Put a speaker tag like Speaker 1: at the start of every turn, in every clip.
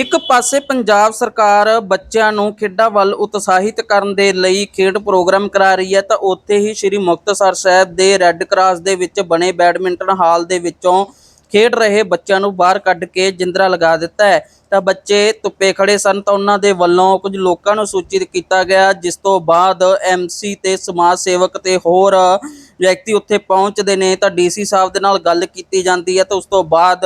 Speaker 1: ਇੱਕ ਪਾਸੇ ਪੰਜਾਬ ਸਰਕਾਰ ਬੱਚਿਆਂ ਨੂੰ ਖੇਡਾਂ ਵੱਲ ਉਤਸ਼ਾਹਿਤ ਕਰਨ ਦੇ ਲਈ ਖੇਡ ਪ੍ਰੋਗਰਾਮ ਕਰਾ ਰਹੀ ਹੈ ਤਾਂ ਉੱਥੇ ਹੀ ਸ੍ਰੀ ਮੁਕਤਸਰ ਸਾਹਿਬ ਦੇ ਰੈੱਡ ਕਰਾਸ ਦੇ ਵਿੱਚ ਬਣੇ ਬੈਡਮਿੰਟਨ ਹਾਲ ਦੇ ਵਿੱਚੋਂ ਖੇਡ ਰਹੇ ਬੱਚਿਆਂ ਨੂੰ ਬਾਹਰ ਕੱਢ ਕੇ ਜਿੰਦਰਾ ਲਗਾ ਦਿੱਤਾ ਹੈ। ਤਾਂ ਬੱਚੇ ਧੁੱਪੇ ਖੜੇ ਸਨ ਤਾਂ ਉਹਨਾਂ ਦੇ ਵੱਲੋਂ ਕੁਝ ਲੋਕਾਂ ਨੂੰ ਸੂਚਿਤ ਕੀਤਾ ਗਿਆ, ਜਿਸ ਤੋਂ ਬਾਅਦ ਐਮਸੀ ਤੇ ਸਮਾਜ ਸੇਵਕ ਤੇ ਹੋਰ ਵਿਅਕਤੀ ਉੱਥੇ ਪਹੁੰਚਦੇ ਨੇ ਤਾਂ ਡੀਸੀ ਸਾਹਿਬ ਦੇ ਨਾਲ ਗੱਲ ਕੀਤੀ ਜਾਂਦੀ ਹੈ ਤਾਂ ਉਸ ਤੋਂ ਬਾਅਦ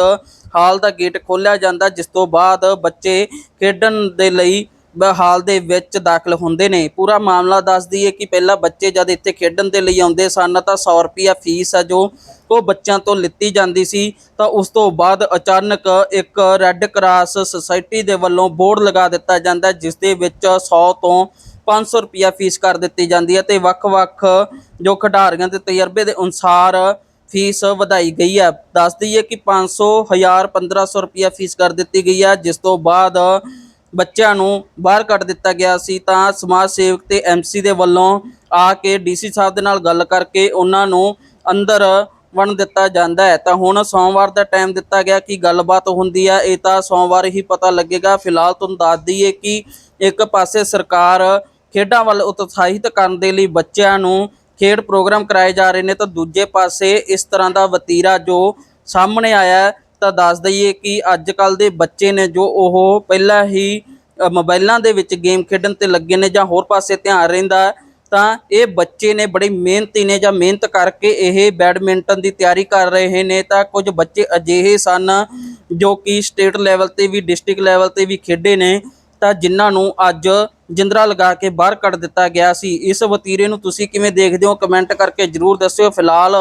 Speaker 1: ਹਾਲ ਦਾ ਗੇਟ ਖੋਲ੍ਹਿਆ ਜਾਂਦਾ, ਜਿਸ ਤੋਂ ਬਾਅਦ ਬੱਚੇ ਖੇਡਣ ਦੇ ਲਈ ਹਾਲ ਦੇ ਵਿੱਚ ਦਾਖਲ ਹੁੰਦੇ ਨੇ। ਪੂਰਾ ਮਾਮਲਾ ਦੱਸ ਦਈਏ ਕਿ ਪਹਿਲਾਂ ਬੱਚੇ ਜਦ ਇੱਥੇ ਖੇਡਣ ਦੇ ਲਈ ਆਉਂਦੇ ਸਨ, ਤਾਂ 100 ਰੁਪਿਆ ਫੀਸ ਆ ਜੋ ਉਹ ਬੱਚਿਆਂ ਤੋਂ ਲਿੱਤੀ ਜਾਂਦੀ ਸੀ। ਤਾਂ ਉਸ ਤੋਂ ਬਾਅਦ ਅਚਾਨਕ ਇੱਕ ਰੈੱਡ ਕਰਾਸ ਸੁਸਾਇਟੀ ਦੇ ਵੱਲੋਂ ਬੋਰਡ ਲਗਾ ਦਿੱਤਾ ਜਾਂਦਾ, ਜਿਸ ਦੇ ਵਿੱਚ 100 ਤੋਂ 500 ਰੁਪਿਆ ਫੀਸ ਕਰ ਦਿੱਤੀ ਜਾਂਦੀ ਹੈ। ਤੇ ਵੱਖ-ਵੱਖ ਜੋ ਖਿਡਾਰੀਆਂ ਦੇ ਤਜਰਬੇ ਦੇ ਅਨੁਸਾਰ ਫੀਸ ਵਧਾਈ ਗਈ ਹੈ। ਦੱਸ ਦਈਏ ਕਿ 500 1000 1500 ਰੁਪਿਆ ਫੀਸ ਕਰ ਦਿੱਤੀ ਗਈ ਹੈ, ਜਿਸ ਤੋਂ ਬਾਅਦ ਬੱਚਿਆਂ ਨੂੰ ਬਾਹਰ ਕੱਢ ਦਿੱਤਾ ਗਿਆ ਸੀ। ਤਾਂ ਸਮਾਜ ਸੇਵਕ ਤੇ ਐਮਸੀ ਦੇ ਵੱਲੋਂ ਆ ਕੇ ਡੀਸੀ ਸਾਹਿਬ ਦੇ ਨਾਲ ਗੱਲ ਕਰਕੇ ਉਹਨਾਂ ਨੂੰ ਅੰਦਰ ਵਣ ਦਿੱਤਾ ਜਾਂਦਾ ਹੈ। ਤਾਂ ਹੁਣ ਸੋਮਵਾਰ ਦਾ ਟਾਈਮ ਦਿੱਤਾ ਗਿਆ ਕਿ ਗੱਲਬਾਤ ਹੁੰਦੀ ਹੈ। ਇਹ ਤਾਂ ਸੋਮਵਾਰ ਹੀ ਪਤਾ ਲੱਗੇਗਾ। ਫਿਲਹਾਲ ਤੁਹਾਨੂੰ ਦੱਸ ਦਈਏ ਕਿ ਇੱਕ ਪਾਸੇ ਸਰਕਾਰ ਖੇਡਾਂ ਵੱਲ ਉਤਸ਼ਾਹਿਤ ਕਰਨ ਦੇ ਲਈ ਬੱਚਿਆਂ ਨੂੰ ਖੇਡ ਪ੍ਰੋਗਰਾਮ ਕਰਾਏ ਜਾ ਰਹੇ ਨੇ ਤਾਂ ਦੂਜੇ ਪਾਸੇ ਇਸ ਤਰ੍ਹਾਂ ਦਾ ਵਤੀਰਾ ਜੋ ਸਾਹਮਣੇ ਆਇਆ ਤਾਂ ਦੱਸ ਦਈਏ ਕਿ ਅੱਜ ਕੱਲ ਦੇ ਬੱਚੇ ਨੇ ਜੋ ਉਹ ਪਹਿਲਾਂ ਹੀ ਅ, ਮੋਬਾਈਲਾਂ ਦੇ ਵਿੱਚ ਗੇਮ ਖੇਡਣ ਤੇ ਲੱਗੇ ਨੇ ਜਾਂ ਹੋਰ ਪਾਸੇ ਧਿਆਨ ਰਹਿੰਦਾ ਤਾਂ ਇਹ ਬੱਚੇ ਨੇ ਬੜੀ ਮਿਹਨਤੀ ਨੇ ਜਾਂ ਮਿਹਨਤ ਕਰਕੇ ਇਹ ਬੈਡਮਿੰਟਨ ਦੀ ਤਿਆਰੀ ਕਰ ਰਹੇ ਨੇ ਤਾਂ ਕੁਝ ਬੱਚੇ ਅਜਿਹੇ ਸਨ ਜੋ ਕਿ ਸਟੇਟ ਲੈਵਲ ਤੇ ਵੀ ਡਿਸਟ੍ਰਿਕਟ ਲੈਵਲ ਤੇ ਵੀ ਖੇਡੇ ਨੇ ਤਾਂ ਜਿਨ੍ਹਾਂ ਨੂੰ ਅੱਜ ਜਿੰਦਰਾ ਲਗਾ ਕੇ ਬਾਹਰ ਕੱਢ ਦਿੱਤਾ ਗਿਆ ਸੀ। ਇਸ ਵਤੀਰੇ ਨੂੰ ਤੁਸੀਂ ਕਿਵੇਂ ਦੇਖਦੇ ਹੋ? ਕਮੈਂਟ ਕਰਕੇ ਜਰੂਰ ਦੱਸਿਓ। ਫਿਲਹਾਲ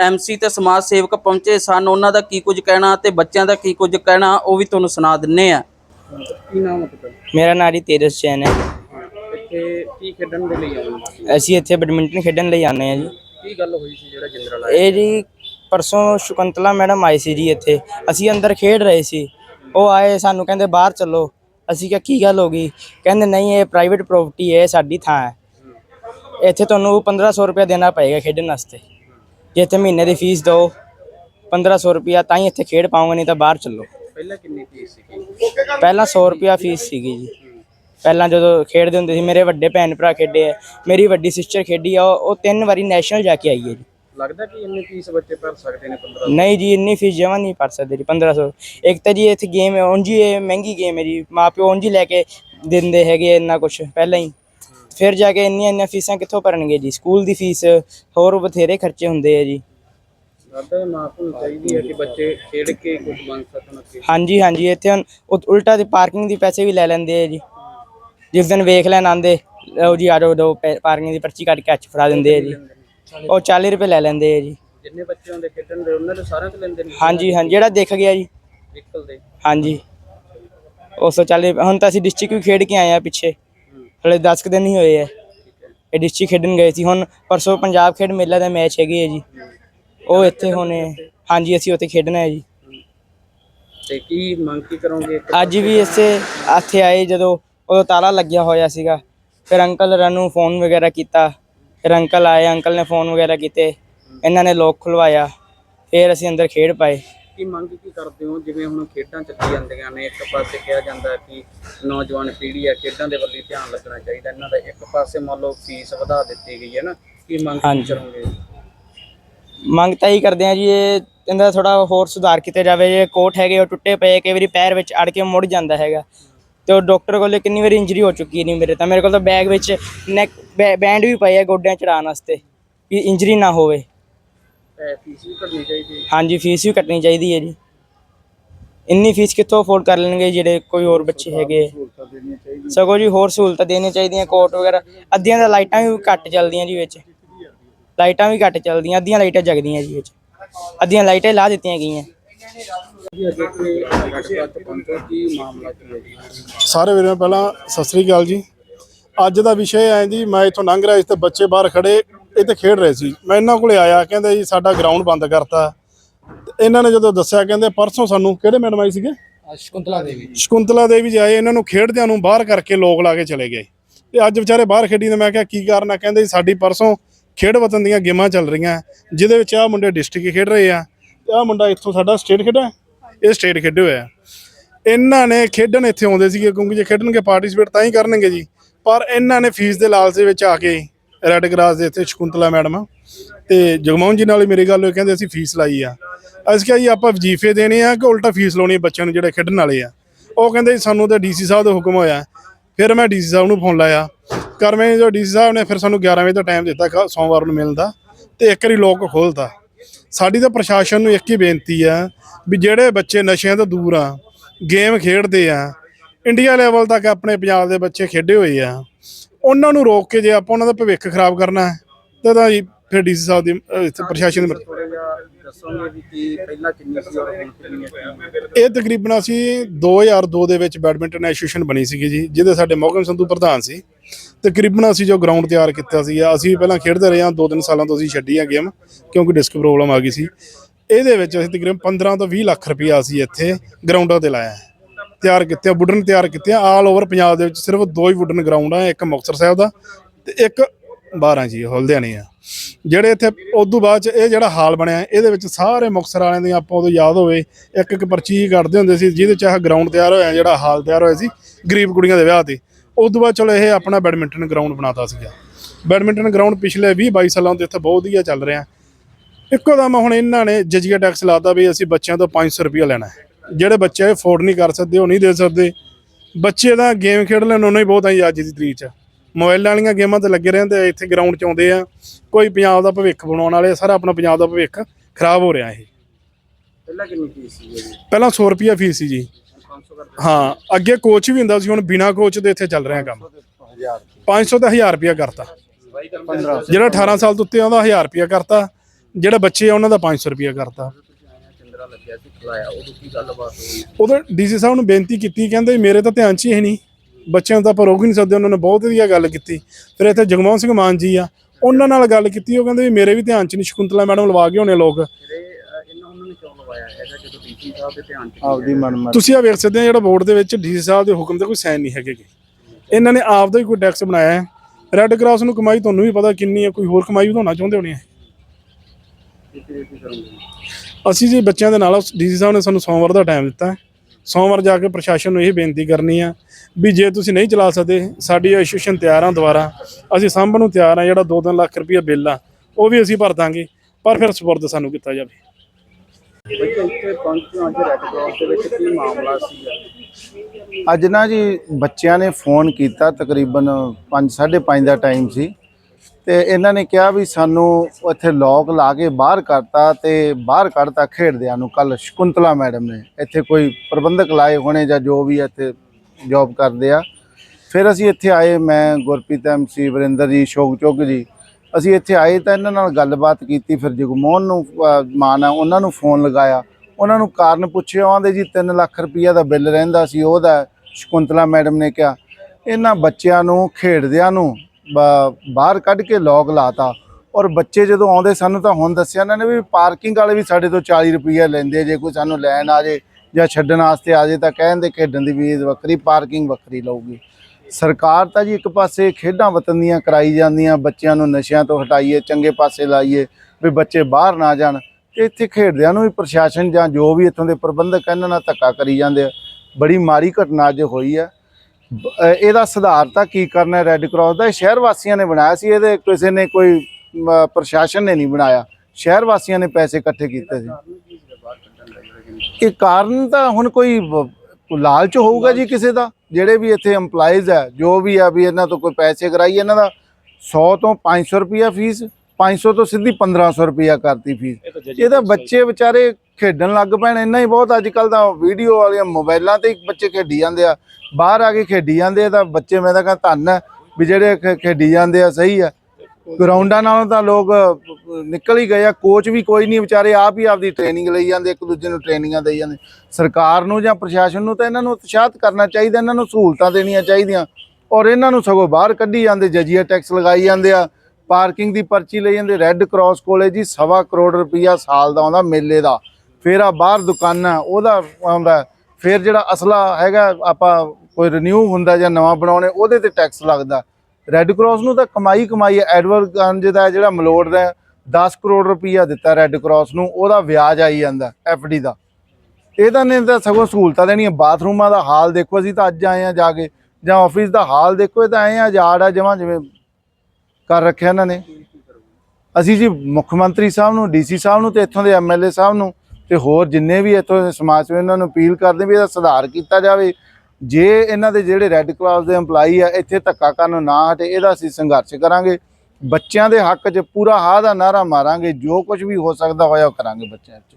Speaker 1: ਐਮਸੀ ਤੇ ਸਮਾਜ ਸੇਵਕ ਪਹੁੰਚੇ ਸਨ। ਉਹਨਾਂ ਦਾ ਕੀ ਕੁਝ ਕਹਿਣਾ ਤੇ ਬੱਚਿਆਂ ਦਾ ਕੀ ਕੁਝ ਕਹਿਣਾ ਉਹ ਵੀ ਤੁਹਾਨੂੰ ਸੁਣਾ ਦਿੰਨੇ ਆ। ਕੀ ਨਾਮ ਹੈ ਤੁਹਾਡਾ?
Speaker 2: ਮੇਰਾ ਨਾਂ ਜੀ ਤੇਜਸ ਚੈਨ ਹੈ।
Speaker 1: ਇੱਥੇ ਕੀ ਖੇਡਣ ਦੇ ਲਈ ਆਏ
Speaker 2: ਅਸੀਂ ਇੱਥੇ ਬੈਡਮਿੰਟਨ ਖੇਡਣ ਲਈ ਆਨੇ ਆ ਜੀ।
Speaker 1: ਕੀ ਗੱਲ ਹੋਈ ਸੀ ਜਿਹੜਾ ਜਿੰਦਰਾ
Speaker 2: ਇਹ ਜੀ ਪਰਸੋਂ ਸ਼ੁਕੰਤਲਾ ਮੈਡਮ ਆਈ ਸੀ ਜੀ ਇੱਥੇ। ਅਸੀਂ ਅੰਦਰ ਖੇਡ ਰਹੇ ਸੀ। ਉਹ ਆਏ ਸਾਨੂੰ ਕਹਿੰਦੇ ਬਾਹਰ ਚੱਲੋ। ਅਸੀਂ ਕਿਹਾ ਕੀ ਗੱਲ ਹੋ ਗਈ? ਕਹਿੰਦੇ ਨਹੀਂ ਇਹ ਪ੍ਰਾਈਵੇਟ ਪ੍ਰਾਪਰਟੀ ਹੈ ਸਾਡੀ ਥਾਂ ਹੈ। ਇੱਥੇ ਤੁਹਾਨੂੰ 1500 ਰੁਪਏ ਦੇਣਾ ਪਏਗਾ ਖੇਡਣ ਵਾਸਤੇ। ਜੇ ਇੱਥੇ ਮਹੀਨੇ ਦੀ ਫੀਸ ਦਿਓ 1500 ਰੁਪਿਆ ਤਾਂ ਹੀ ਇੱਥੇ ਖੇਡ ਪਾਉਂਗੇ ਨਹੀਂ ਤਾਂ ਬਾਹਰ ਚੱਲੋ।
Speaker 1: ਪਹਿਲਾਂ ਕਿੰਨੀ ਫੀਸ ਸੀ
Speaker 2: ਪਹਿਲਾਂ 100 ਰੁਪਿਆ ਫੀਸ ਸੀਗੀ ਜੀ। ਪਹਿਲਾਂ ਜਦੋਂ ਖੇਡਦੇ ਹੁੰਦੇ ਸੀ ਮੇਰੇ ਵੱਡੇ ਭੈਣ ਭਰਾ ਖੇਡੇ ਆ ਮੇਰੀ ਵੱਡੀ ਸਿਸਟਰ ਖੇਡੀ ਆ ਉਹ ਤਿੰਨ ਵਾਰੀ ਨੈਸ਼ਨਲ ਜਾ ਕੇ ਆਈ ਹੈ ਜੀ।
Speaker 1: ਲੱਗਦਾ ਕਿ ਇੰਨੀ ਫੀਸ ਬੱਚੇ ਭਰ ਸਕਦੇ ਨੇ 15
Speaker 2: ਨਹੀਂ ਜੀ ਇੰਨੀ ਫੀਸ ਜਮਾ ਨਹੀਂ ਭਰ ਸਕਦੇ ਜੀ 1500 ਇੱਕ ਤਾਂ ਜੀ ਇੱਥੇ ਗੇਮ ਹੈ ਉਂਝ ਹੀ ਇਹ ਮਹਿੰਗੀ ਗੇਮ ਹੈ ਜੀ। ਮਾਪਿਓ ਉਂਝ ਹੀ ਲੈ ਕੇ ਦਿੰਦੇ ਹੈਗੇ ਇੰਨਾ ਕੁਝ ਪਹਿਲਾਂ ਹੀ। ਫਿਰ ਜਾ ਕੇ ਇੰਨੀਆਂ ਇੰਨੀਆਂ ਫੀਸਾਂ ਕਿੱਥੋਂ ਭਰਨਗੇ ਜੀ? ਸਕੂਲ ਦੀ ਫੀਸ ਹੋਰ ਬਥੇਰੇ ਖਰਚੇ ਹੁੰਦੇ ਆ ਜੀ।
Speaker 1: ਲੱਗਦਾ ਮਾਪਿਆਂ ਨੂੰ ਚਾਹੀਦੀ ਹੈ ਕਿ ਬੱਚੇ ਖੇਡ ਕੇ ਕੁਝ ਬਣ ਸਕਣ ਅੱਗੇ।
Speaker 2: ਹਾਂਜੀ ਹਾਂਜੀ ਇੱਥੇ ਹੁਣ ਉ- ਉਲਟਾ ਤੇ ਪਾਰਕਿੰਗ ਦੀ ਪੈਸੇ ਵੀ ਲੈ ਲੈਂਦੇ ਆ ਜੀ। ਜਿਸ ਦਿਨ ਵੇਖ ਲੈਣ ਆਂਦੇ ਲਓ ਜੀ ਆ ਜਾਓ ਦੋ ਪਾਰਕਿੰਗ ਦੀ ਪਰਚੀ ਕੱਟ ਕੇ 'ਚ ਫੜਾ ਦਿੰਦੇ ਆ ਜੀ। ਉਹ 40 ਰੁਪਏ ਲੈ ਲੈਂਦੇ ਆ ਜੀ।
Speaker 1: ਜਿੰਨੇ ਬੱਚੇ ਹੁੰਦੇ ਖੇਡਣ ਦੇ ਉਹਨਾਂ ਦੇ ਸਾਰਿਆਂ ਤੋਂ ਲੈਂਦੇ ਨੇ?
Speaker 2: ਹਾਂਜੀ ਹਾਂਜੀ ਜਿਹੜਾ ਦੇਖ ਗਿਆ ਜੀ।
Speaker 1: ਵਹੀਕਲ ਦੇ।
Speaker 2: ਹਾਂਜੀ। ਉਸ ਤੋਂ ਚੱਲ ਹੁਣ ਤਾਂ ਅਸੀਂ ਡਿਸਟ੍ਰਿਕਟ ਵੀ ਖੇਡ ਕੇ ਆਏ ਆ ਪਿੱਛੇ। ਹਲੇ 10 ਕੁ ਦਿਨ ਹੀ ਹੋਏ ਆ। ਇਹ ਡਿਸਟ੍ਰਿਕਟ ਖੇਡਣ ਗਏ ਸੀ। ਹੁਣ ਪਰਸੋਂ ਪੰਜਾਬ ਖੇਡ ਮੇਲਾ ਦਾ ਮੈਚ ਹੈਗੇ ਆ ਜੀ। ਉਹ ਇੱਥੇ ਹੋਣੇ। ਹਾਂਜੀ ਅਸੀਂ ਉੱਥੇ ਖੇਡਣਾ ਹੈ ਜੀ।
Speaker 1: ਤੇ ਕੀ ਮੰਗ ਕੀ ਕਰੋਗੇ?
Speaker 2: ਅੱਜ ਵੀ ਇਸੇ ਇੱਥੇ ਆਏ ਜਦੋਂ ਉਦੋਂ ਤਾਲਾ ਲੱਗਿਆ ਹੋਇਆ ਸੀਗਾ। ਫਿਰ ਅੰਕਲ ਰਾਂ ਨੂੰ ਫੋਨ ਵਗੈਰਾ ਕੀਤਾ। ਫਿਰ ਅੰਕਲ ਆਏ ਅੰਕਲ ਨੇ ਫੋਨ ਵਗੈਰਾ ਕੀਤੇ ਇਹਨਾਂ ਨੇ ਲੋਕ ਖੁਲਵਾਇਆ ਫਿਰ ਅਸੀਂ ਅੰਦਰ ਖੇਡ ਪਾਏ।
Speaker 1: ਕੀ ਮੰਗ ਕੀ ਕਰਦੇ ਹੋ? ਜਿਵੇਂ ਹੁਣ ਖੇਡਾਂ ਚੱਲੀ ਜਾਂਦੀਆਂ ਨੇ ਇੱਕ ਪਾਸੇ ਕਿਹਾ ਜਾਂਦਾ ਕਿ ਨੌਜਵਾਨ ਪੀੜ੍ਹੀ ਹੈ ਖੇਡਾਂ ਦੇ ਵੱਲ ਧਿਆਨ ਲੱਗਣਾ ਚਾਹੀਦਾ ਇਹਨਾਂ ਦਾ ਇੱਕ ਪਾਸੇ ਮੰਨ ਲਓ ਫੀਸ ਵਧਾ ਦਿੱਤੀ ਗਈ ਹੈ ਨਾ ਕੀ ਮੰਗ। ਕਰੋਗੇ?
Speaker 2: ਮੰਗ ਤਾਂ ਹੀ ਕਰਦੇ ਆ ਜੀ ਇਹ ਇਹਦਾ ਥੋੜਾ ਹੋਰ ਸੁਧਾਰ ਕੀਤਾ ਜਾਵੇ ਜੇ ਕੋਟ ਹੈਗੇ ਉਹ ਟੁੱਟੇ ਪਏ ਕਈ ਵਾਰੀ ਪੈਰ ਵਿੱਚ ਅੜ ਕੇ ਮੁੜ ਜਾਂਦਾ ਹੈਗਾ। ਤੇ ਉਹ ਡਾਕਟਰ ਕੋਲੇ ਕਿੰਨੀ ਵਾਰੀ ਇੰਜਰੀ ਹੋ ਚੁੱਕੀ ਨਹੀਂ ਮੇਰੇ ਤਾਂ। ਮੇਰੇ ਕੋਲ ਤਾਂ ਬੈਗ ਵਿੱਚ ਨੈਕ ਬੈਂਡ ਵੀ ਪਏ ਆ ਗੋਡਿਆਂ ਚੜਾਉਣ ਵਾਸਤੇ ਕਿ ਇੰਜਰੀ ਨਾ ਹੋਵੇ।
Speaker 1: ਤੇ ਫੀਸ ਵੀ ਘਟਣੀ ਚਾਹੀਦੀ ਹੈ।
Speaker 2: ਹਾਂਜੀ ਫੀਸ ਵੀ ਕੱਟਣੀ ਚਾਹੀਦੀ ਹੈ ਜੀ। ਇੰਨੀ ਫੀਸ ਕਿੱਥੋਂ ਅਫੋਰਡ ਕਰ ਲੈਣਗੇ ਜਿਹੜੇ ਕੋਈ ਹੋਰ ਬੱਚੇ ਹੈਗੇ ਸਗੋਂ ਜੀ ਹੋਰ ਸਹੂਲਤਾਂ ਦੇਣੀਆਂ ਚਾਹੀਦੀਆਂ ਕੋਟ ਵਗੈਰਾ। ਅੱਧੀਆਂ ਦਾ ਲਾਈਟਾਂ ਵੀ ਘੱਟ ਚੱਲਦੀਆਂ ਜੀ ਵਿੱਚ। ਲਾਈਟਾਂ ਵੀ ਘੱਟ ਚੱਲਦੀਆਂ ਅੱਧੀਆਂ ਲਾਈਟਾਂ ਜਗਦੀਆਂ ਜੀ ਵਿੱਚ। ਅੱਧੀਆਂ ਲਾਈਟਾਂ ਲਾ ਦਿੱਤੀਆਂ ਗਈਆਂ।
Speaker 3: ਸਾਰੇ ਵੀਰਾਂ ਪਹਿਲਾਂ ਸਤਿ ਸ੍ਰੀ ਅਕਾਲ ਜੀ। ਅੱਜ ਦਾ ਵਿਸ਼ੇ ਹੈ ਜੀ ਮੈਂ ਇੱਥੋਂ ਲੰਘ ਰਿਹਾ ਸੀ ਤੇ ਬੱਚੇ ਬਾਹਰ ਖੜੇ ਇੱਥੇ ਖੇਡ ਰਹੇ ਸੀ। ਮੈਂ ਇਹਨਾਂ ਕੋਲੇ ਆਇਆ ਕਹਿੰਦੇ ਜੀ ਸਾਡਾ ਗਰਾਊਂਡ ਬੰਦ ਕਰਤਾ। ਤੇ ਇਹਨਾਂ ਨੇ ਜਦੋਂ ਦੱਸਿਆ ਕਹਿੰਦੇ ਪਰਸੋਂ ਸਾਨੂੰ ਕਿਹੜੇ ਮੈਡਮ ਆਈ ਸੀਗੇ?
Speaker 1: ਸ਼ਕੁੰਤਲਾ ਦੇਵੀ।
Speaker 3: ਸ਼ਕੁੰਤਲਾ ਦੇਵੀ ਜੀ ਆਏ ਇਹਨਾਂ ਨੂੰ ਖੇਡਦਿਆਂ ਨੂੰ ਬਾਹਰ ਕਰਕੇ ਲੋਕ ਲਾ ਕੇ ਚਲੇ ਗਏ। ਤੇ ਅੱਜ ਵਿਚਾਰੇ ਬਾਹਰ ਖੇਡੀ ਤੇ ਮੈਂ ਕਿਹਾ ਕੀ ਕਾਰਨ ਆ? ਕਹਿੰਦੇ ਜੀ ਸਾਡੀ ਪਰਸੋਂ ਖੇਡ ਵਤਨ ਦੀਆਂ ਗੇਮਾਂ ਚੱਲ ਰਹੀਆਂ। ਜਿਹਦੇ ਵਿੱਚ ਆਹ ਮੁੰਡੇ ਡਿਸਟ੍ਰਿਕਟ ਖੇਡ ਰਹੇ ਆ। ਤੇ ਆਹ ਮੁੰਡਾ ਇੱਥੋਂ ਸਾਡਾ ਸਟੇਟ ਖੇਡਾ ਇਹ ਸਟੇਟ ਖੇਡੇ ਹੋਇਆ ਇਹਨਾਂ ਨੇ ਖੇਡਣ ਇੱਥੇ ਆਉਂਦੇ ਸੀਗੇ, ਕਿਉਂਕਿ ਜੇ ਖੇਡਣਗੇ ਪਾਰਟਿਸਿਪੇਟ ਤਾਂ ਹੀ ਕਰਨਗੇ ਜੀ। ਪਰ ਇਹਨਾਂ ਨੇ ਫੀਸ ਦੇ ਲਾਲਚ ਦੇ ਵਿੱਚ ਆ ਕੇ ਰੈੱਡ ਕਰਾਸ ਦੇ ਇੱਥੇ ਸ਼ਕੁੰਤਲਾ ਮੈਡਮ ਤੇ ਜਗਮੋਹਨ ਜੀ ਨਾਲ ਮੇਰੀ ਗੱਲ ਹੋਈ, ਕਹਿੰਦੇ ਅਸੀਂ ਫੀਸ ਲਾਈ ਆ। ਅਸੀਂ ਕਿਹਾ ਜੀ, ਆਪਾਂ ਵਜੀਫੇ ਦੇਣੇ ਆ ਕਿ ਉਲਟਾ ਫੀਸ ਲਾਉਣੀ ਆ ਬੱਚਿਆਂ ਨੂੰ ਜਿਹੜੇ ਖੇਡਣ ਵਾਲੇ ਆ। ਉਹ ਕਹਿੰਦੇ ਜੀ, ਸਾਨੂੰ ਤਾਂ ਡੀਸੀ ਸਾਹਿਬ ਦਾ ਹੁਕਮ ਹੋਇਆ। ਫਿਰ ਮੈਂ ਡੀਸੀ ਸਾਹਿਬ ਨੂੰ ਫੋਨ ਲਾਇਆ। ਕਰ ਕਰਵੇਂ ਜੋ ਡੀਸੀ ਸਾਹਿਬ ਨੇ ਫਿਰ ਸਾਨੂੰ 11 ਵਜੇ ਦਾ ਟਾਈਮ ਦਿੱਤਾ ਕੱਲ੍ਹ ਸੋਮਵਾਰ ਨੂੰ ਮਿਲਦਾ ਤੇ ਇੱਕ ਵਾਰੀ ਲੋਕ ਖੋਲਤਾ ਸਾਡੀ ਤਾਂ ਪ੍ਰਸ਼ਾਸਨ ਨੂੰ ਇੱਕ ਹੀ ਬੇਨਤੀ ਆ ਵੀ ਜਿਹੜੇ ਬੱਚੇ ਨਸ਼ਿਆਂ ਤੋਂ ਦੂਰ ਆ ਗੇਮ ਖੇਡਦੇ ਆ ਇੰਡੀਆ ਲੈਵਲ ਤੱਕ ਆਪਣੇ ਪੰਜਾਬ ਦੇ ਬੱਚੇ ਖੇਡੇ ਹੋਏ ਆ ਉਹਨਾਂ ਨੂੰ ਰੋਕ ਕੇ ਜੇ ਆਪਾਂ ਉਹਨਾਂ ਦਾ ਭਵਿੱਖ ਖਰਾਬ ਕਰਨਾ ਹੈ ਤਾਂ ਤਾਂ ਜੀ ਫਿਰ ਡੀਸੀ ਸਾਹਿਬ ਦੀ ਇੱਥੇ ਪ੍ਰਸ਼ਾਸਨ ਦੀ ਇਹ ਤਕਰੀਬਨ ਅਸੀਂ 2002 ਦੇ ਵਿੱਚ ਬੈਡਮਿੰਟਨ ਐਸੋਸੀਏਸ਼ਨ ਬਣੀ ਸੀਗੀ ਜੀ ਜਿਹਦੇ ਸਾਡੇ ਮੋਹਕਮ ਸੰਧੂ ਪ੍ਰਧਾਨ ਸੀ। ਤਕਰੀਬਨ ਅਸੀਂ ਜੋ ਗਰਾਊਂਡ ਤਿਆਰ ਕੀਤਾ ਸੀ ਅਸੀਂ ਪਹਿਲਾਂ ਖੇਡਦੇ ਰਹੇ ਹਾਂ ਦੋ ਤਿੰਨ ਸਾਲਾਂ ਤੋਂ ਅਸੀਂ ਛੱਡੀ ਆ ਗੇਮ ਕਿਉਂਕਿ ਡਿਸਕ ਪ੍ਰੋਬਲਮ ਆ ਗਈ ਸੀ। ਇਹਦੇ ਵਿੱਚ ਅਸੀਂ ਤਕਰੀਬਨ 15 ਤੋਂ 20 ਲੱਖ ਰੁਪਇਆ ਅਸੀਂ ਇੱਥੇ ਗਰਾਊਂਡਾਂ ਤੇ ਲਾਇਆ ਹੈ। ਤਿਆਰ ਕੀਤੇ ਆ, ਵੁੱਡਨ ਤਿਆਰ ਕੀਤੇ ਆਲ ਓਵਰ ਪੰਜਾਬ ਦੇ ਵਿੱਚ ਸਿਰਫ ਦੋ ਹੀ ਵੁੱਡਨ ਗਰਾਊਂਡ ਆ ਇੱਕ ਮੁਕਤਸਰ ਸਾਹਿਬ ਦਾ ਤੇ ਇੱਕ 12 ਜੀ ਹਲਦਿਆਣੇ ਆ। ਜਿਹੜੇ ਇੱਥੇ ਉਦੋਂ ਬਾਅਦ ਚ ਇਹ ਜਿਹੜਾ ਹਾਲ ਬਣਿਆ ਇਹਦੇ ਵਿੱਚ ਸਾਰੇ ਮੁਕਤਸਰ ਵਾਲਿਆਂ ਦੀ ਆਪਾਂ ਉਦੋਂ ਯਾਦ ਹੋਵੇ ਇੱਕ ਇੱਕ ਪਰਚੀ ਕੱਢਦੇ ਹੁੰਦੇ ਸੀ ਜਿਹਦੇ ਚ ਆਹ ਗਰਾਊਂਡ ਤਿਆਰ ਹੋਇਆ ਜਿਹੜਾ ਹਾਲ ਤਿਆਰ ਹੋਇਆ ਸੀ ਗਰੀਬ ਕੁੜੀਆਂ ਦੇ ਵਿਆਹ ਤੇ। ਉਦੋਂ ਬਾਅਦ ਚਲੋ ਇਹ ਆਪਣਾ ਬੈਡਮਿੰਟਨ ਗਰਾਊਂਡ ਬਣਾਤਾ ਸੀਗਾ। ਬੈਡਮਿੰਟਨ ਗਰਾਊਂਡ ਪਿਛਲੇ 20 22 ਸਾਲਾਂ ਤੋਂ ਇੱਥੇ ਬਹੁਤ ਵਧੀਆ ਚੱਲ ਰਿਹਾ। ਇੱਕੋ ਦਮ ਹੁਣ ਇਹਨਾਂ ਨੇ ਜਜੀਆ ਟੈਕਸ ਲਾਤਾ ਵੀ ਅਸੀਂ ਬੱਚਿਆਂ ਤੋਂ 500 ਰੁਪਇਆ ਲੈਣਾ ਹੈ। ਜਿਹੜੇ ਬੱਚੇ ਅਫੋਰਡ ਨਹੀਂ ਕਰ ਸਕਦੇ ਉਹ ਨਹੀਂ ਦੇ ਸਕਦੇ। ਬੱਚੇ ਦਾ ਗੇਮ ਖੇਡ ਲੈਣ ਉਹਨਾਂ ਹੀ ਬਹੁਤ ਆ ਜੀ ਅੱਜ ਦੀ ਤਰੀਕ 'ਚ। ਮੋਬਾਈਲਾਂ ਵਾਲੀਆਂ ਗੇਮਾਂ ਤੇ ਲੱਗੇ ਰਹਿੰਦੇ ਇੱਥੇ ਗਰਾਊਂਡ 'ਚ ਆਉਂਦੇ ਆ। ਕੋਈ ਪੰਜਾਬ ਦਾ ਭਵਿੱਖ ਬਣਾਉਣ ਵਾਲੇ ਸਾਰਾ ਆਪਣਾ ਪੰਜਾਬ ਦਾ ਭਵਿੱਖ ਖਰਾਬ ਹੋ ਰਿਹਾ ਇਹ।
Speaker 1: ਪਹਿਲਾਂ ਕਿੰਨੀ ਫੀਸ ਸੀ ਜੀ
Speaker 3: ਪਹਿਲਾਂ 100 ਰੁਪਿਆ ਫੀਸ ਸੀ ਜੀ।
Speaker 1: 500 ਕਰ
Speaker 3: ਹਾਂ ਅੱਗੇ ਕੋਚ ਵੀ ਹੁੰਦਾ ਸੀ ਹੁਣ ਬਿਨਾ ਕੋਚ ਦੇ ਇੱਥੇ ਚੱਲ ਰਿਹਾ ਕੰਮ। 500 ਤੇ 1000 ਰੁਪਿਆ ਕਰਤਾ। ਜਿਹੜਾ 18 ਸਾਲ ਤੋਂ ਉੱਤੇ ਆ ਉਹਦਾ 1000 ਰੁਪਿਆ ਕਰਤਾ। ਜਿਹੜੇ ਬੱਚੇ ਆ ਉਹਨਾਂ ਦਾ 500 ਰੁਪਿਆ ਕਰਤਾ
Speaker 1: ਚੰਦਰਾ ਲੱਗਿਆ ਸੀ ਖਲਾਇਆ ਉਦੋਂ ਕੀ ਗੱਲਬਾਤ ਹੋਈ
Speaker 3: ਉਦੋਂ ਡੀਸੀ ਸਾਹਿਬ ਨੂੰ ਬੇਨਤੀ ਕੀਤੀ ਕਹਿੰਦੇ ਮੇਰੇ ਤਾਂ ਧਿਆਨ 'ਚ ਹੀ ਨਹੀਂ। ਬੱਚਿਆਂ ਨੂੰ ਤਾਂ ਆਪਾਂ ਰੋਕ ਨਹੀਂ ਸਕਦੇ ਉਹਨਾਂ ਨੇ ਬਹੁਤ ਵਧੀਆ ਗੱਲ ਕੀਤੀ। ਫਿਰ ਇੱਥੇ ਜਗਮੋਹਨ ਸਿੰਘ ਮਾਨ ਜੀ ਆ ਉਹਨਾਂ ਨਾਲ ਗੱਲ ਕੀਤੀ ਉਹ ਕਹਿੰਦੇ ਵੀ ਮੇਰੇ ਵੀ ਧਿਆਨ 'ਚ ਨਹੀਂ ਸ਼ਕੁੰਤਲਾ ਮੈਡਮ ਲਵਾ ਕੇ ਹੋਣੇ ਲੋਕ।
Speaker 4: ਆਪਦੀ ਮਨਮਰਜ਼ੀ।
Speaker 3: ਤੁਸੀਂ ਆ ਵੇਖ ਸਕਦੇ ਆ ਜਿਹੜਾ ਬੋਰਡ ਦੇ ਵਿੱਚ ਡੀਸੀ ਸਾਹਿਬ ਦੇ ਹੁਕਮ ਤੇ ਕੋਈ ਸਾਈਨ ਨਹੀਂ ਹੈਗੇ। ਇਹਨਾਂ ਨੇ ਆਪ ਦਾ ਹੀ ਕੋਈ ਟੈਕਸ ਬਣਾਇਆ ਹੈ। ਰੈੱਡ ਕਰਾਸ ਨੂੰ ਕਮਾਈ ਤੁਹਾਨੂੰ ਵੀ ਪਤਾ ਕਿੰਨੀ ਹੈ ਕੋਈ ਹੋਰ ਕਮਾਈ ਵਧਾਉਣਾ ਚਾਹੁੰਦੇ ਹੋਣੇ ਆ।
Speaker 1: ਕੀ ਕੀ ਕਰੋਗੇ
Speaker 3: ਅਸੀਂ ਜੀ ਬੱਚਿਆਂ ਦੇ ਨਾਲ ਡੀਸੀ ਸਾਹਿਬ ਨੇ ਸਾਨੂੰ ਸੋਮਵਾਰ ਦਾ ਟਾਈਮ ਦਿੱਤਾ ਹੈ। ਸੋਮਵਾਰ ਜਾ ਕੇ ਪ੍ਰਸ਼ਾਸਨ ਨੂੰ ਇਹ ਬੇਨਤੀ ਕਰਨੀ ਆ ਵੀ ਜੇ ਤੁਸੀਂ ਨਹੀਂ ਚਲਾ ਸਕਦੇ, ਸਾਡੀ ਐਸੋਸੀਏਸ਼ਨ ਤਿਆਰ ਆ ਦੁਬਾਰਾ। ਅਸੀਂ ਸਾਂਭਣ ਨੂੰ ਤਿਆਰ ਆ, ਜਿਹੜਾ 2-3 ਲੱਖ ਰੁਪਏ ਬਿੱਲ ਆ, ਉਹ ਵੀ ਅਸੀਂ ਭਰ ਦਾਂਗੇ, ਪਰ ਫਿਰ ਸਪੁਰਦ ਸਾਨੂੰ ਕੀਤਾ ਜਾਵੇ।
Speaker 1: ਅੱਜ
Speaker 4: ਅੱਜ ਨਾ ਜੀ ਬੱਚਿਆਂ ਨੇ ਫੋਨ ਕੀਤਾ, ਤਕਰੀਬਨ 5:30 ਦਾ ਟਾਈਮ ਸੀ। ਤੇ ਇਹਨਾਂ ਨੇ ਕਿਹਾ ਵੀ ਸਾਨੂੰ ਇੱਥੇ ਲੋਕ ਲਾ ਕੇ ਬਾਹਰ ਕਰਤਾ ਤੇ ਬਾਹਰ ਕੱਢਤਾ ਖੇਡਦਿਆਂ ਨੂੰ। ਕੱਲ ਸ਼ਕੁੰਤਲਾ ਮੈਡਮ ਨੇ ਇੱਥੇ ਕੋਈ ਪ੍ਰਬੰਧਕ ਲਾਏ ਹੋਣੇ ਜਾਂ ਜੋ ਵੀ ਇੱਥੇ ਜੌਬ ਕਰਦੇ ਆ। ਫਿਰ ਅਸੀਂ ਇੱਥੇ ਆਏ ਮੈਂ ਗੁਰਪ੍ਰੀਤ ਐਮਸੀ ਵਰਿੰਦਰ ਜੀ ਸ਼ੋਕ ਚੁੱਗ ਜੀ। ਅਸੀਂ ਇੱਥੇ ਆਏ ਤਾਂ ਇਹਨਾਂ ਨਾਲ ਗੱਲਬਾਤ ਕੀਤੀ ਫਿਰ ਜਗਮੋਹਨ ਨੂੰ ਅਹ, ਮਾਨ ਆ ਉਹਨਾਂ ਨੂੰ ਫੋਨ ਲਗਾਇਆ। ਉਹਨਾਂ ਨੂੰ ਕਾਰਨ ਪੁੱਛਿਆ ਆਂਦੇ ਜੀ 3 ਲੱਖ ਰੁਪਈਆ ਦਾ ਬਿੱਲ ਰਹਿੰਦਾ ਸੀ ਉਹਦਾ ਸ਼ਕੁੰਤਲਾ ਮੈਡਮ ਨੇ ਕਿਹਾ। ਇਹਨਾਂ ਬੱਚਿਆਂ ਨੂੰ ਖੇਡਦਿਆਂ ਨੂੰ ਬਾਹਰ ਕੱਢ ਕੇ ਲੋਕ ਲਾਤਾ। ਔਰ ਬੱਚੇ ਜਦੋਂ ਆਉਂਦੇ ਸਾਨੂੰ ਤਾਂ ਹੁਣ ਦੱਸਿਆ ਇਹਨਾਂ ਨੇ ਵੀ ਪਾਰਕਿੰਗ ਵਾਲੇ ਵੀ ਸਾਡੇ ਤੋਂ 40 ਰੁਪਈਆ ਲੈਂਦੇ ਆ। ਜੇ ਕੋਈ ਸਾਨੂੰ ਲੈਣ ਆ ਜੇ ਜਾਂ ਛੱਡਣ ਵਾਸਤੇ ਆ ਜੇ ਤਾਂ ਕਹਿੰਦੇ ਖੇਡਣ ਦੀ ਵੀ ਵੱਖਰੀ, ਪਾਰਕਿੰਗ ਵੱਖਰੀ ਲਊਗੀ। ਸਰਕਾਰ ਤਾਂ ਜੀ ਇੱਕ ਪਾਸੇ ਖੇਡਾਂ ਵਤਨ ਦੀਆਂ ਕਰਾਈ ਜਾਂਦੀਆਂ, ਬੱਚਿਆਂ ਨੂੰ ਨਸ਼ਿਆਂ ਤੋਂ ਹਟਾਈਏ, ਚੰਗੇ ਪਾਸੇ ਲਾਈਏ, ਵੀ ਬੱਚੇ ਬਾਹਰ ਨਾ ਜਾਣ। ਤੇ ਇੱਥੇ ਖੇਡਦਿਆਂ ਨੂੰ ਵੀ ਪ੍ਰਸ਼ਾਸਨ ਜਾਂ ਜੋ ਵੀ ਇੱਥੋਂ ਦੇ ਪ੍ਰਬੰਧਕ ਇਹਨਾਂ ਨਾਲ ਧੱਕਾ ਕਰੀ ਜਾਂਦੇ ਆ। ਬੜੀ ਮਾੜੀ ਘਟਨਾ ਅੱਜ ਹੋਈ ਆ। ਇਹਦਾ ਸੁਧਾਰ ਤਾਂ ਕੀ ਕਰਨਾ ਹੈ? ਰੈੱਡ ਕਰਾਸ ਦਾ ਸ਼ਹਿਰ ਵਾਸੀਆਂ ਨੇ ਬਣਾਇਆ ਸੀ ਇਹਦੇ ਕਿਸੇ ਨੇ ਕੋਈ ਪ੍ਰਸ਼ਾਸਨ ਨੇ ਨਹੀਂ ਬਣਾਇਆ। ਸ਼ਹਿਰ ਵਾਸੀਆਂ ਨੇ ਪੈਸੇ ਇਕੱਠੇ ਕੀਤੇ ਸੀ। ਇਹ ਕਾਰਨ ਤਾਂ ਹੁਣ ਕੋਈ ਲਾਲਚ ਹੋਊਗਾ ਜੀ ਕਿਸੇ ਦਾ? ਜਿਹੜੇ ਵੀ ਇੱਥੇ EMPLOYEES ਹੈ ਜੋ ਵੀ ਆ ਵੀ ਇਹਨਾਂ ਤੋਂ ਕੋਈ ਪੈਸੇ ਕਰਾਈ ਇਹਨਾਂ ਦਾ 100 ਤੋਂ 500 ਰੁਪਿਆ ਫੀਸ 500 ਤੋਂ ਸਿੱਧੀ 1500 ਰੁਪਿਆ ਕਰਤੀ ਫੀਸ। ਇਹ ਤਾਂ ਬੱਚੇ ਵਿਚਾਰੇ ਖੇਡਣ ਲੱਗ ਪੈਣ, ਇੰਨਾ ਹੀ ਬਹੁਤ ਅੱਜ ਕੱਲ ਤਾਂ ਵੀਡੀਓ ਵਾਲੀਆਂ ਮੋਬਾਈਲਾਂ ਤੇ ਹੀ ਬੱਚੇ ਖੇਡੀ ਜਾਂਦੇ ਆ। ਬਾਹਰ ਆ ਕੇ ਖੇਡੀ ਜਾਂਦੇ ਆ ਤਾਂ ਬੱਚੇ ਮੈਂ ਤਾਂ ਕਹਿੰਦਾ ਧੰਨ ਹੈ ਵੀ ਜਿਹੜੇ ਖੇਡੀ ਜਾਂਦੇ ਆ, ਸਹੀ ਆ। ਗਰਾਊਂਡਾਂ ਨਾਲੋਂ ਤਾਂ ਲੋਕ, ਨਿਕਲ ਹੀ ਗਏ ਆ ਕੋਚ ਵੀ ਕੋਈ ਨਹੀਂ, ਵਿਚਾਰੇ ਆਪ ਹੀ ਆਪਦੀ ਟ੍ਰੇਨਿੰਗ ਲਈ ਜਾਂਦੇ, ਇੱਕ ਦੂਜੇ ਨੂੰ ਟ੍ਰੇਨਿੰਗਾਂ ਦੇਈ ਜਾਂਦੇ। ਸਰਕਾਰ ਨੂੰ ਜਾਂ ਪ੍ਰਸ਼ਾਸਨ ਨੂੰ ਤਾਂ ਇਹਨਾਂ ਨੂੰ ਉਤਸ਼ਾਹਿਤ ਕਰਨਾ ਚਾਹੀਦਾ, ਇਹਨਾਂ ਨੂੰ ਸਹੂਲਤਾਂ ਦੇਣੀਆਂ ਚਾਹੀਦੀਆਂ। ਔਰ ਇਹਨਾਂ ਨੂੰ ਸਗੋਂ ਬਾਹਰ ਕੱਢੀ ਜਾਂਦੇ, ਜਜੀਆ ਟੈਕਸ ਲਗਾਈ ਜਾਂਦੇ ਆ ਪਾਰਕਿੰਗ ਦੀ ਪਰਚੀ ਲਈ ਜਾਂਦੇ ਰੈੱਡ ਕਰਾਸ ਕੋਲੇ ਜੀ ਸਵਾ ਕਰੋੜ ਰੁਪਈਆ ਸਾਲ ਦਾ ਆਉਂਦਾ ਮੇਲੇ ਦਾ। ਫਿਰ ਆ ਬਾਹਰ ਦੁਕਾਨਾਂ ਉਹਦਾ ਆਉਂਦਾ ਫਿਰ ਜਿਹੜਾ ਅਸਲਾ ਹੈਗਾ, ਆਪਾਂ ਕੋਈ ਰੀਨਿਊ ਹੁੰਦਾ ਜਾਂ ਨਵਾਂ ਬਣਾਉਣੇ, ਉਹਦੇ ਤੇ ਟੈਕਸ ਲੱਗਦਾ। ਰੈੱਡ ਕਰਾਸ ਨੂੰ ਤਾਂ ਕਮਾਈ ਕਮਾਈ ਹੈ ਐਡਵਰਡ ਦਾ ਜਿਹੜਾ ਮਲੋੜ ਦਾ 10 ਕਰੋੜ ਰੁਪਈਆ ਦਿੱਤਾ ਰੈੱਡ ਕਰਾਸ ਨੂੰ, ਉਹਦਾ ਵਿਆਜ ਆਈ ਜਾਂਦਾ ਡੀ ਦਾ। ਇਹਦਾ ਨੇ ਤਾਂ ਸਗੋਂ ਸਹੂਲਤਾਂ ਦੇਣੀਆਂ। ਬਾਥਰੂਮਾਂ ਦਾ ਹਾਲ ਦੇਖੋ, ਅਸੀਂ ਤਾਂ ਅੱਜ ਆਏ ਆ ਜਾ ਕੇ। ਜਾਂ ਆਫਿਸ ਦਾ ਹਾਲ ਦੇਖੋ, ਇਹ ਤਾਂ ਐ ਆ ਜਾੜ ਆ, ਜਮਾਂ ਜਿਵੇਂ ਕਰ ਰੱਖਿਆ ਇਹਨਾਂ ਨੇ। ਅਸੀਂ ਜੀ ਮੁੱਖ ਮੰਤਰੀ ਸਾਹਿਬ ਨੂੰ ਡੀਸੀ ਸਾਹਿਬ ਨੂੰ ਤੇ ਇੱਥੋਂ ਦੇ ਐਮਐਲਏ ਸਾਹਿਬ ਨੂੰ ਤੇ ਹੋਰ ਜਿੰਨੇ ਵੀ ਇੱਥੋਂ ਦੇ ਸਮਾਜ ਸੇਵੀ ਉਹਨਾਂ ਨੂੰ ਅਪੀਲ ਕਰਦੇ ਵੀ ਇਹਦਾ ਸੁਧਾਰ ਕੀਤਾ ਜਾਵੇ। ਜੇ ਇਹਨਾਂ ਦੇ ਜਿਹੜੇ ਰੈੱਡ ਕਰਾਸ ਦੇ EMPLOYEE ਆ, ਇੱਥੇ ਧੱਕਾ ਕਰਨ ਨਾ ਹਟੇ, ਇਹਦਾ ਅਸੀਂ ਸੰਘਰਸ਼ ਕਰਾਂਗੇ। ਬੱਚਿਆਂ ਦੇ ਹੱਕ 'ਚ ਪੂਰਾ ਹਾਂ ਦਾ ਨਾਰਾ ਮਾਰਾਂਗੇ, ਜੋ ਕੁਝ ਵੀ ਹੋ ਸਕਦਾ ਹੋਇਆ ਉਹ ਕਰਾਂਗੇ ਬੱਚਿਆਂ 'ਚ।